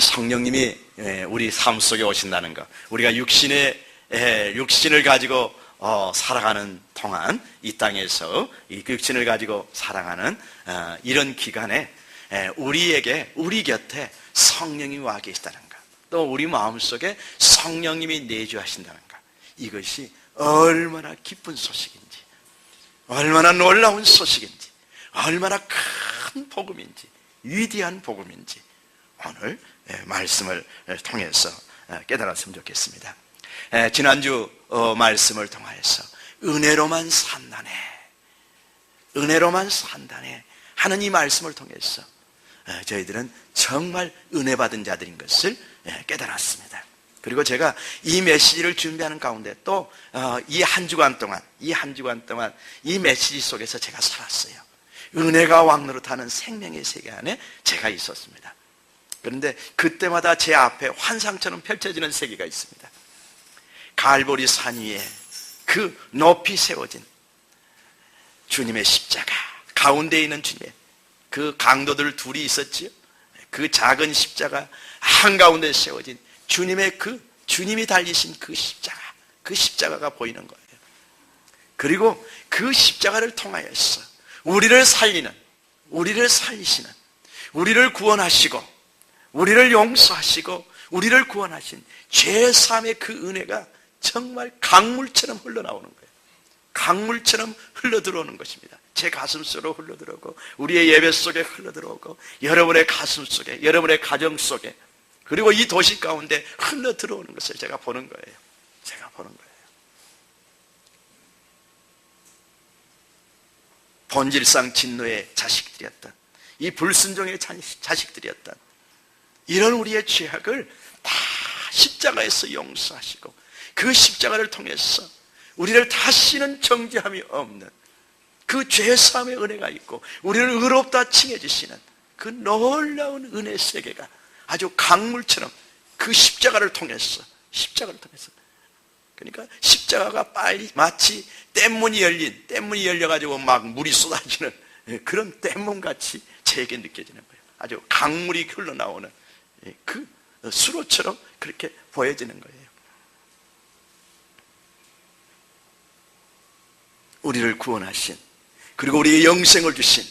성령님이 우리 삶 속에 오신다는 것, 우리가 육신의 육신을 가지고 어, 살아가는 동안 이 땅에서 이 육신을 가지고 살아가는 어, 이런 기간에 우리에게 우리 곁에 성령이 와 계시다는 것, 또 우리 마음 속에 성령님이 내주하신다는 것, 이것이 얼마나 기쁜 소식인지, 얼마나 놀라운 소식인지, 얼마나 큰 복음인지, 위대한 복음인지 오늘 말씀을 통해서 깨달았으면 좋겠습니다. 지난주 어, 말씀을 통하여서 은혜로만 산다네, 은혜로만 산다네 하는 이 말씀을 통해서 저희들은 정말 은혜 받은 자들인 것을 깨달았습니다. 그리고 제가 이 메시지를 준비하는 가운데 또 이한 어, 주간 동안, 이 한 주간 동안 이 메시지 속에서 제가 살았어요. 은혜가 왕노릇하는 생명의 세계 안에 제가 있었습니다. 그런데 그때마다 제 앞에 환상처럼 펼쳐지는 세계가 있습니다. 갈보리 산 위에 그 높이 세워진 주님의 십자가 가운데 있는 주님의 그 강도들 둘이 있었지요. 그 작은 십자가 한가운데 세워진 주님의 그 주님이 달리신 그 십자가 그 십자가가 보이는 거예요. 그리고 그 십자가를 통하여서 우리를 살리는 우리를 살리시는 우리를 구원하시고 우리를 용서하시고 우리를 구원하신 죄삼의 그 은혜가 정말 강물처럼 흘러나오는 거예요. 강물처럼 흘러들어오는 것입니다. 제 가슴 속으로 흘러들어오고 우리의 예배 속에 흘러들어오고 여러분의 가슴 속에 여러분의 가정 속에 그리고 이 도시 가운데 흘러들어오는 것을 제가 보는 거예요. 제가 보는 거예요. 본질상 진노의 자식들이었던 이 불순종의 자식들이었던 이런 우리의 죄악을 다 십자가에서 용서하시고 그 십자가를 통해서 우리를 다시는 정죄함이 없는 그 죄사함의 은혜가 있고 우리를 의롭다 칭해 주시는 그 놀라운 은혜 세계가 아주 강물처럼 그 십자가를 통해서 십자가를 통해서 그러니까 십자가가 빨리 마치 댐문이 열린 댐문이 열려가지고 막 물이 쏟아지는 그런 댐문 같이 제게 느껴지는 거예요. 아주 강물이 흘러나오는 그 수로처럼 그렇게 보여지는 거예요. 우리를 구원하신 그리고 우리의 영생을 주신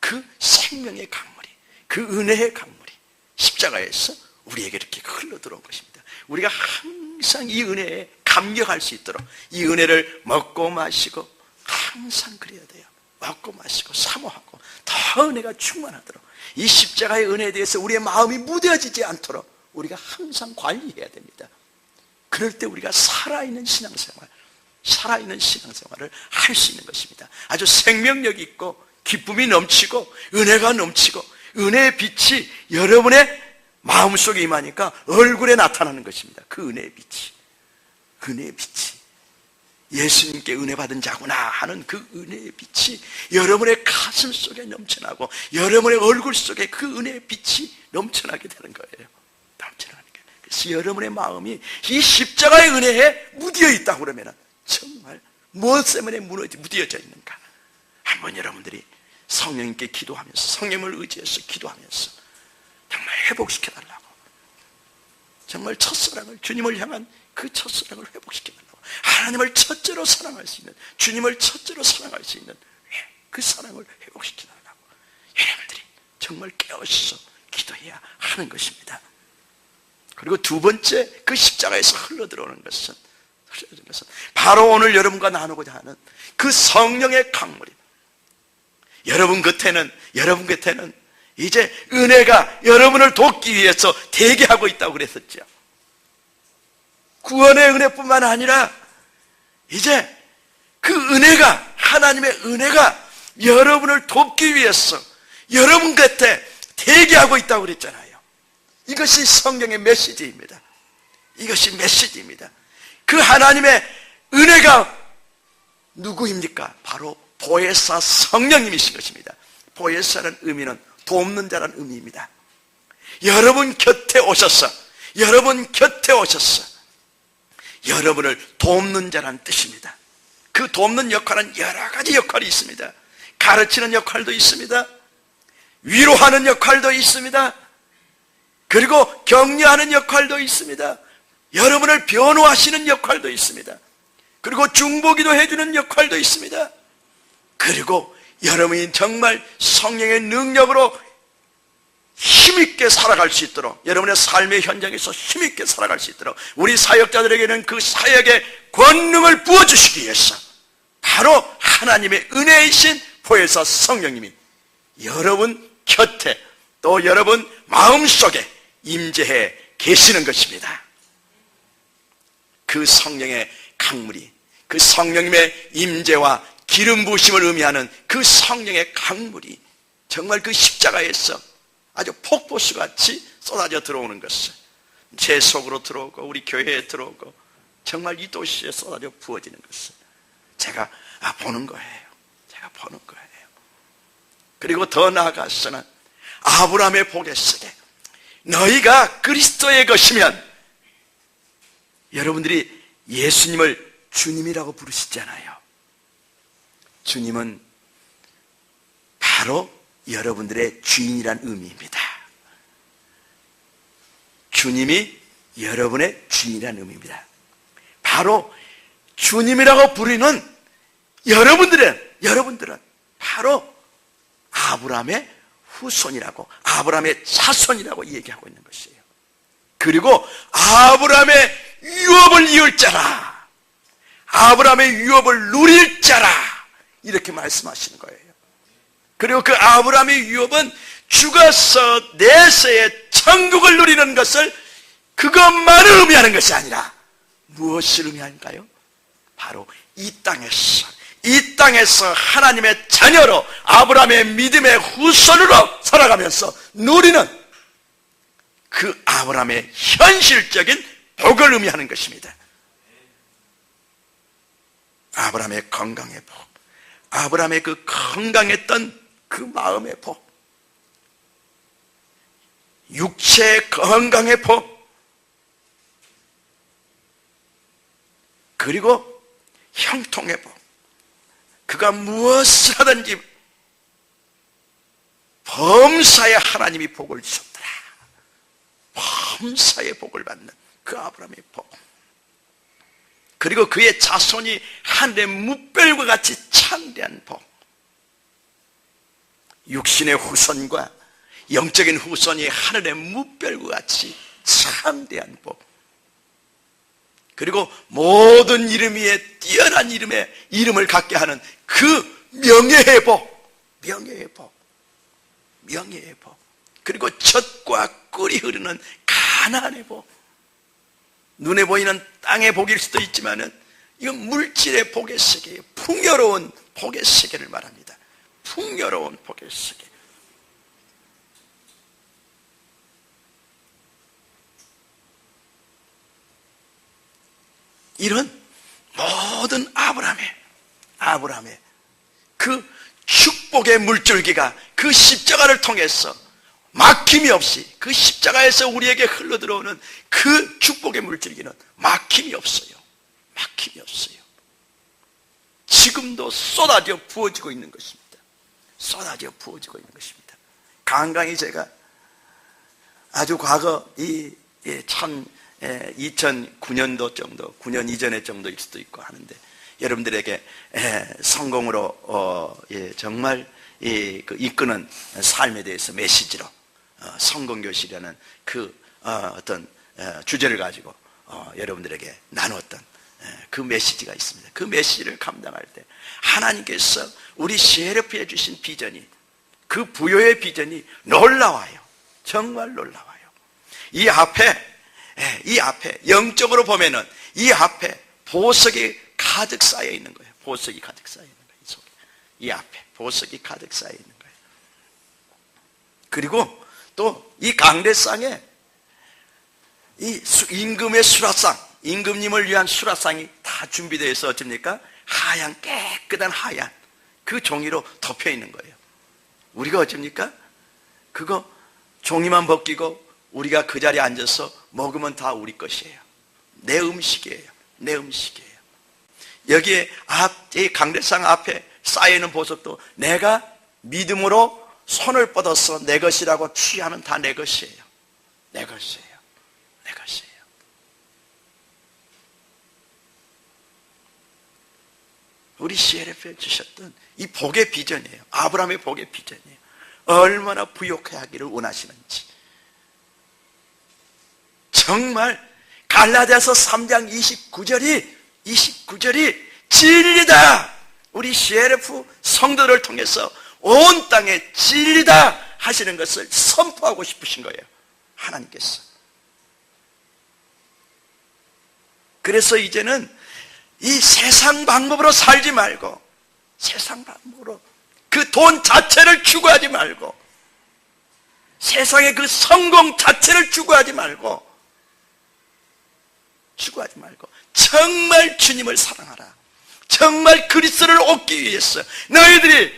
그 생명의 강물이 그 은혜의 강물이 십자가에서 우리에게 이렇게 흘러 들어온 것입니다. 우리가 항상 이 은혜에 감격할 수 있도록 이 은혜를 먹고 마시고 항상 그래야 돼요. 먹고 마시고 사모하고 더 은혜가 충만하도록 이 십자가의 은혜에 대해서 우리의 마음이 무뎌지지 않도록 우리가 항상 관리해야 됩니다. 그럴 때 우리가 살아있는 신앙생활, 살아있는 신앙생활을 할 수 있는 것입니다. 아주 생명력 있고 기쁨이 넘치고 은혜가 넘치고 은혜의 빛이 여러분의 마음속에 임하니까 얼굴에 나타나는 것입니다. 그 은혜의 빛이. 은혜의 빛이. 예수님께 은혜 받은 자구나 하는 그 은혜의 빛이 여러분의 가슴 속에 넘쳐나고 여러분의 얼굴 속에 그 은혜의 빛이 넘쳐나게 되는 거예요. 넘쳐나게. 그래서 여러분의 마음이 이 십자가의 은혜에 무디어 있다고 그러면 정말 무엇 때문에 무디어져 있는가? 한번 여러분들이 성령님께 기도하면서 성령을 의지해서 기도하면서 정말 회복시켜 달라고. 정말 첫사랑을 주님을 향한 그 첫사랑을 회복시켜 달라고. 하나님을 첫째로 사랑할 수 있는 주님을 첫째로 사랑할 수 있는 그 사랑을 회복시켜 달라고. 여러분들이 정말 깨어서 기도해야 하는 것입니다. 그리고 두 번째 그 십자가에서 흘러 들어오는 것은 바로 오늘 여러분과 나누고자 하는 그 성령의 강물이 여러분 곁에는 여러분 곁에는 이제 은혜가 여러분을 돕기 위해서 대기하고 있다고 그랬었죠. 구원의 은혜뿐만 아니라 이제 그 은혜가 하나님의 은혜가 여러분을 돕기 위해서 여러분 곁에 대기하고 있다고 그랬잖아요. 이것이 성경의 메시지입니다. 이것이 메시지입니다. 그 하나님의 은혜가 누구입니까? 바로 보혜사 성령님이신 것입니다. 보혜사는 의미는 돕는 자라는 의미입니다. 여러분 곁에 오셔서 여러분 곁에 오셔서 여러분을 돕는 자라는 뜻입니다. 그 돕는 역할은 여러 가지 역할이 있습니다. 가르치는 역할도 있습니다. 위로하는 역할도 있습니다. 그리고 격려하는 역할도 있습니다. 여러분을 변호하시는 역할도 있습니다. 그리고 중보기도 해주는 역할도 있습니다. 그리고 여러분이 정말 성령의 능력으로 힘있게 살아갈 수 있도록 여러분의 삶의 현장에서 힘있게 살아갈 수 있도록 우리 사역자들에게는 그 사역의 권능을 부어주시기 위해서 바로 하나님의 은혜이신 보혜사 성령님이 여러분 곁에 또 여러분 마음속에 임재해 계시는 것입니다. 그 성령의 강물이 그 성령님의 임재와 기름 부심을 의미하는 그 성령의 강물이 정말 그 십자가에서 아주 폭포수 같이 쏟아져 들어오는 것을 제 속으로 들어오고 우리 교회에 들어오고 정말 이 도시에 쏟아져 부어지는 것을 제가 아, 보는 거예요. 제가 보는 거예요. 그리고 더 나아가서는 아브라함의 복에 쓰게 너희가 그리스도의 것이면 여러분들이 예수님을 주님이라고 부르시잖아요. 주님은 바로 여러분들의 주인이란 의미입니다. 주님이 여러분의 주인이란 의미입니다. 바로 주님이라고 부르는 여러분들은 여러분들은 바로 아브라함의 후손이라고 아브라함의 자손이라고 얘기하고 있는 것이에요. 그리고 아브라함의 유업을 이을 자라. 아브라함의 유업을 누릴 자라. 이렇게 말씀하시는 거예요. 그리고 그 아브라함의 유업은 죽어서 내세의 천국을 누리는 것을 그것만을 의미하는 것이 아니라 무엇을 의미하는가요? 바로 이 땅에서 이 땅에서 하나님의 자녀로 아브라함의 믿음의 후손으로 살아가면서 누리는 그 아브라함의 현실적인 복을 의미하는 것입니다. 아브라함의 건강의 복, 아브라함의 그 건강했던 그 마음의 복, 육체의 건강의 복, 그리고 형통의 복. 그가 무엇을 하든지 범사에 하나님이 복을 주셨더라. 범사에 복을 받는 그 아브라함의 복. 그리고 그의 자손이 하늘의 무별과 같이 창대한 복. 육신의 후손과 영적인 후손이 하늘의 무별과 같이 창대한 복. 그리고 모든 이름 위에 뛰어난 이름의 이름을 갖게 하는 그 명예의 복, 명예의 복, 명예의 복. 그리고 젖과 꿀이 흐르는 가난의 복. 눈에 보이는 땅의 복일 수도 있지만은 이건 물질의 복의 세계예요. 풍요로운 복의 세계를 말합니다. 풍요로운 복의 세계. 이런 모든 아브라함의 아브라함의 그 축복의 물줄기가 그 십자가를 통해서 막힘이 없이 그 십자가에서 우리에게 흘러 들어오는 그 축복의 물줄기는 막힘이 없어요. 막힘이 없어요. 지금도 쏟아져 부어지고 있는 것입니다. 쏟아져 부어지고 있는 것입니다. 간간히 제가 아주 과거 이, 참 2009년도 정도, 9년 이전의 정도일 수도 있고 하는데 여러분들에게 성공으로 어, 예, 정말 그 이끄는 삶에 대해서 메시지로 어, 성공교실이라는 그 어, 어떤 주제를 가지고 여러분들에게 나누었던 그 메시지가 있습니다. 그 메시지를 감당할 때 하나님께서 우리 CLF에 주신 비전이 그 부여의 비전이 놀라워요. 정말 놀라워요. 이 앞에 예, 이 앞에 영적으로 보면은 이 앞에 보석이 가득 쌓여 있는 거예요. 보석이 가득 쌓여 있는 거예요. 이 속에. 이 앞에 보석이 가득 쌓여 있는 거예요. 그리고 또 이 강대상에 이 임금의 수라상, 임금님을 위한 수라상이 다 준비되어 있어 어쩝니까? 하얀 깨끗한 하얀 그 종이로 덮여 있는 거예요. 우리가 어쩝니까? 그거 종이만 벗기고 우리가 그 자리에 앉아서 먹으면 다 우리 것이에요. 내 음식이에요. 내 음식이에요. 여기에 앞, 이 강대상 앞에 쌓여있는 보석도 내가 믿음으로 손을 뻗어서 내 것이라고 취하면 다내 것이에요. 내 것이에요. 내 것이에요. 우리 CLF에 주셨던 이 복의 비전이에요. 아브라함의 복의 비전이에요. 얼마나 부욕해 하기를 원하시는지. 정말 갈라디아서 3장 29절이 29절이 진리다. 우리 CLF 성도를 통해서 온 땅에 진리다 하시는 것을 선포하고 싶으신 거예요. 하나님께서. 그래서 이제는 이 세상 방법으로 살지 말고 세상 방법으로 그 돈 자체를 추구하지 말고 세상의 그 성공 자체를 추구하지 말고 추구하지 말고 정말 주님을 사랑하라. 정말 그리스도를 얻기 위해서 너희들이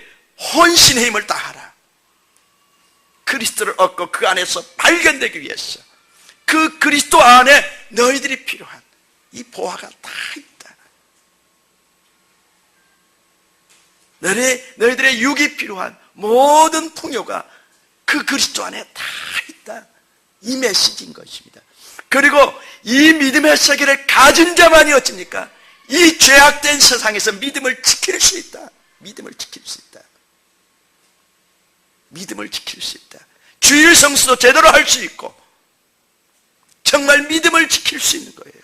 혼신의 힘을 다하라. 그리스도를 얻고 그 안에서 발견되기 위해서 그 그리스도 안에 너희들이 필요한 이 보화가 다 있다. 너희, 너희들의 육이 필요한 모든 풍요가 그 그리스도 안에 다 있다. 이 메시지인 것입니다. 그리고 이 믿음의 세계를 가진 자만이 어찌니까 이 죄악된 세상에서 믿음을 지킬 수 있다. 믿음을 지킬 수 있다. 믿음을 지킬 수 있다. 주일 성수도 제대로 할 수 있고 정말 믿음을 지킬 수 있는 거예요.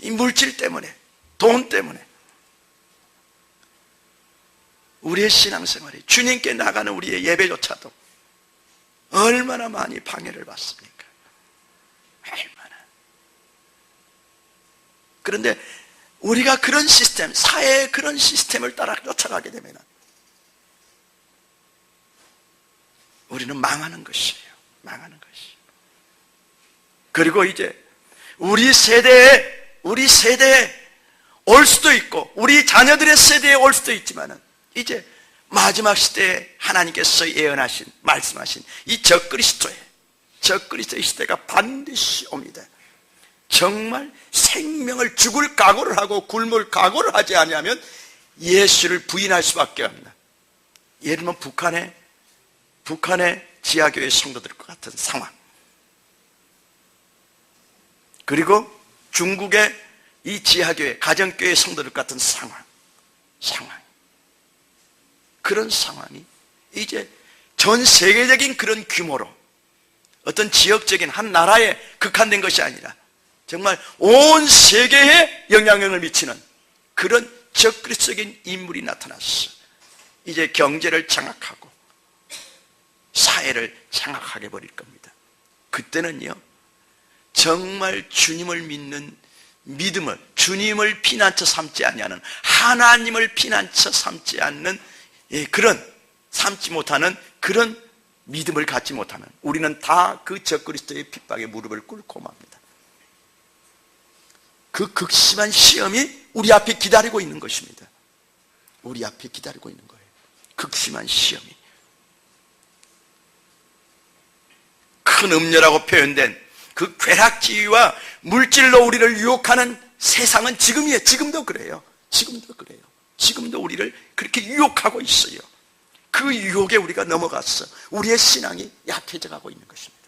이 물질 때문에 돈 때문에 우리의 신앙생활이 주님께 나가는 우리의 예배조차도 얼마나 많이 방해를 받습니까? 얼마나. 그런데 우리가 그런 시스템, 사회의 그런 시스템을 따라 쫓아가게 되면 우리는 망하는 것이에요. 망하는 것이. 그리고 이제 우리 세대에, 우리 세대에 올 수도 있고, 우리 자녀들의 세대에 올 수도 있지만은, 이제 마지막 시대에 하나님께서 예언하신, 말씀하신 이 적그리스도의, 적그리스도의 시대가 반드시 옵니다. 정말 생명을 죽을 각오를 하고 굶을 각오를 하지 않으면 예수를 부인할 수밖에 없나. 예를 들면 북한의, 북한의 지하교회 성도들과 같은 상황. 그리고 중국의 이 지하교회, 가정교회 성도들 같은 상황. 상황. 그런 상황이 이제 전 세계적인 그런 규모로 어떤 지역적인 한 나라에 극한된 것이 아니라 정말 온 세계에 영향력을 미치는 그런 적그리스적인 인물이 나타났어. 이제 경제를 장악하고 사회를 장악하게 버릴 겁니다. 그때는요, 정말 주님을 믿는 믿음을, 주님을 피난처 삼지 아니하는, 하나님을 피난처 삼지 않는 예, 그런 삼지 못하는 그런 믿음을 갖지 못하는 우리는 다 그 적그리스도의 핍박에 무릎을 꿇고 맙니다. 그 극심한 시험이 우리 앞에 기다리고 있는 것입니다. 우리 앞에 기다리고 있는 거예요. 극심한 시험이. 큰 음녀라고 표현된 그 괴락지위와 물질로 우리를 유혹하는 세상은 지금이에요. 지금도 그래요. 지금도 그래요. 지금도 우리를 그렇게 유혹하고 있어요. 그 유혹에 우리가 넘어갔어. 우리의 신앙이 약해져 가고 있는 것입니다.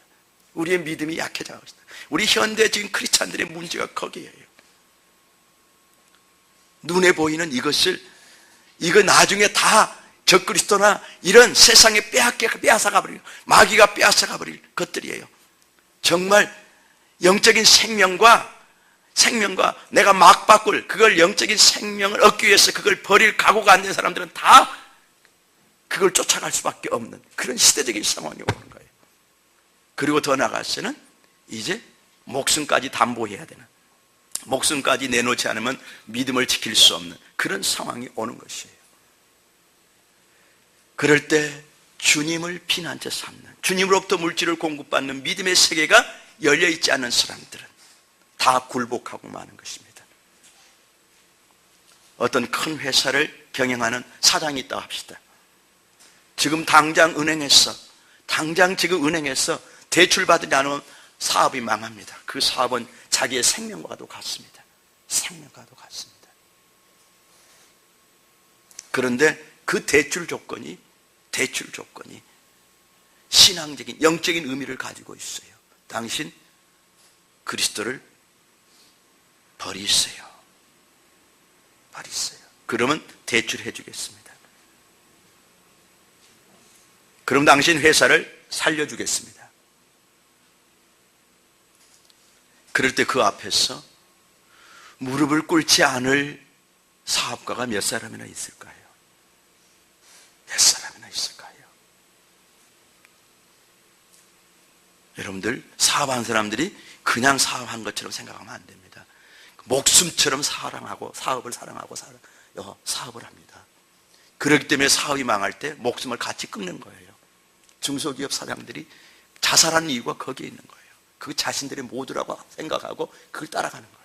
우리의 믿음이 약해져 가고 있습니다. 우리 현대 지금 크리스찬들의 문제가 거기에요. 눈에 보이는 이것을 이거 나중에 다 적그리스도나 이런 세상에 빼앗겨 빼앗아 가 버릴 마귀가 빼앗아 가 버릴 것들이에요. 정말 영적인 생명과 생명과 내가 막 바꿀 그걸 영적인 생명을 얻기 위해서 그걸 버릴 각오가 안 된 사람들은 다 그걸 쫓아갈 수밖에 없는 그런 시대적인 상황이 오는 거예요. 그리고 더 나아가서는 이제 목숨까지 담보해야 되는 목숨까지 내놓지 않으면 믿음을 지킬 수 없는 그런 상황이 오는 것이에요. 그럴 때 주님을 피난처 삼는 주님으로부터 물질을 공급받는 믿음의 세계가 열려 있지 않은 사람들은 다 굴복하고 마는 것입니다. 어떤 큰 회사를 경영하는 사장이 있다 합시다. 지금 당장 은행에서, 당장 지금 은행에서 대출 받지 않으면 사업이 망합니다. 그 사업은 자기의 생명과도 같습니다. 생명과도 같습니다. 그런데 그 대출 조건이, 대출 조건이 신앙적인 영적인 의미를 가지고 있어요. 당신 그리스도를 버리세요. 버리세요. 그러면 대출해 주겠습니다. 그럼 당신 회사를 살려주겠습니다. 그럴 때 그 앞에서 무릎을 꿇지 않을 사업가가 몇 사람이나 있을까요? 몇 사람이나 있을까요? 여러분들 사업한 사람들이 그냥 사업한 것처럼 생각하면 안 됩니다. 목숨처럼 사랑하고 사업을 사랑하고 사랑, 어, 사업을 합니다. 그렇기 때문에 사업이 망할 때 목숨을 같이 끊는 거예요. 중소기업 사장들이 자살하는 이유가 거기에 있는 거예요. 그 자신들의 모두라고 생각하고 그걸 따라가는 거예요.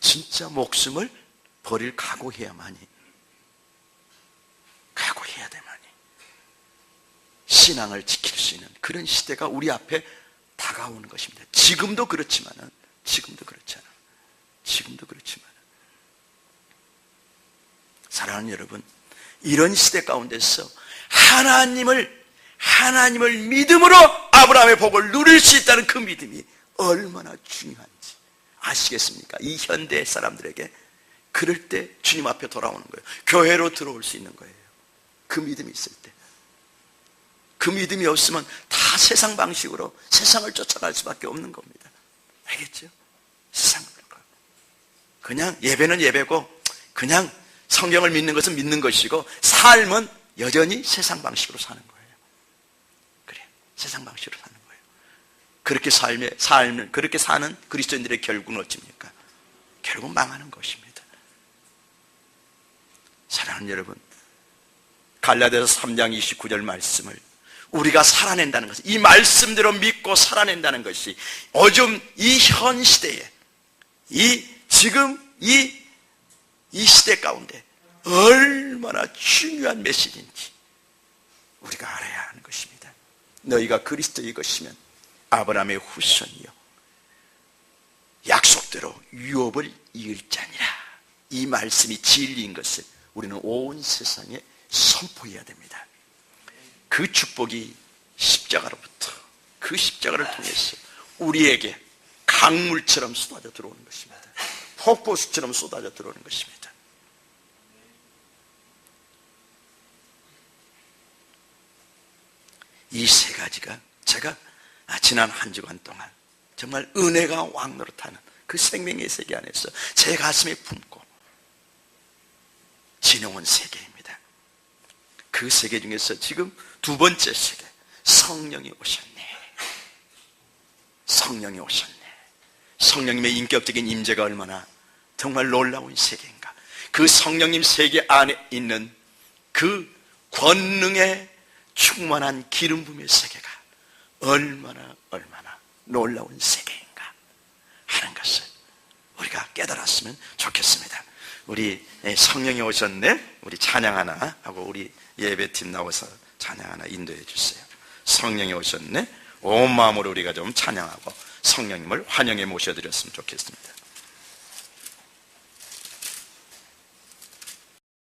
진짜 목숨을 버릴 각오해야만이 각오해야 돼만이 신앙을 지킬 수 있는 그런 시대가 우리 앞에 다가오는 것입니다. 지금도 그렇지만은 지금도 그렇잖아. 지금도 그렇지만 사랑하는 여러분, 이런 시대 가운데서 하나님을 하나님을 믿음으로 아브라함의 복을 누릴 수 있다는 그 믿음이 얼마나 중요한지 아시겠습니까? 이 현대 사람들에게 그럴 때 주님 앞에 돌아오는 거예요. 교회로 들어올 수 있는 거예요. 그 믿음이 있을 때. 그 믿음이 없으면 다 세상 방식으로 세상을 쫓아갈 수밖에 없는 겁니다. 알겠죠? 세상을. 그냥 예배는 예배고, 그냥 성경을 믿는 것은 믿는 것이고, 삶은 여전히 세상 방식으로 사는 거예요. 그래. 세상 방식으로 사는 거예요. 그렇게 삶의, 삶을, 그렇게 사는 그리스도인들의 결국은 어찌입니까? 결국 망하는 것입니다. 사랑하는 여러분, 갈라디아서 3장 29절 말씀을 우리가 살아낸다는 것이 이 말씀대로 믿고 살아낸다는 것이 요즘 이 현 시대에 이 지금 이, 이 시대 가운데 얼마나 중요한 메시지인지 우리가 알아야 하는 것입니다. 너희가 그리스도의 것이면 아브라함의 후손이요 약속대로 유업을 이을 자니라. 이 말씀이 진리인 것을 우리는 온 세상에 선포해야 됩니다. 그 축복이 십자가로부터 그 십자가를 통해서 우리에게 강물처럼 쏟아져 들어오는 것입니다. 폭포수처럼 쏟아져 들어오는 것입니다. 이 세 가지가 제가 지난 한 주간 동안 정말 은혜가 왕노릇하는 그 생명의 세계 안에서 제 가슴에 품고 지내온 세계입니다. 그 세계 중에서 지금 두 번째 세계, 성령이 오셨네. 성령이 오셨네. 성령님의 인격적인 임재가 얼마나 정말 놀라운 세계인가. 그 성령님 세계 안에 있는 그 권능의 충만한 기름 부의 세계가 얼마나 얼마나 놀라운 세계인가 하는 것을 우리가 깨달았으면 좋겠습니다. 우리 성령이 오셨네. 우리 찬양 하나 하고 우리 예배팀 나와서 찬양 하나 인도해 주세요. 성령이 오셨네. 온 마음으로 우리가 좀 찬양하고 성령님을 환영해 모셔드렸으면 좋겠습니다.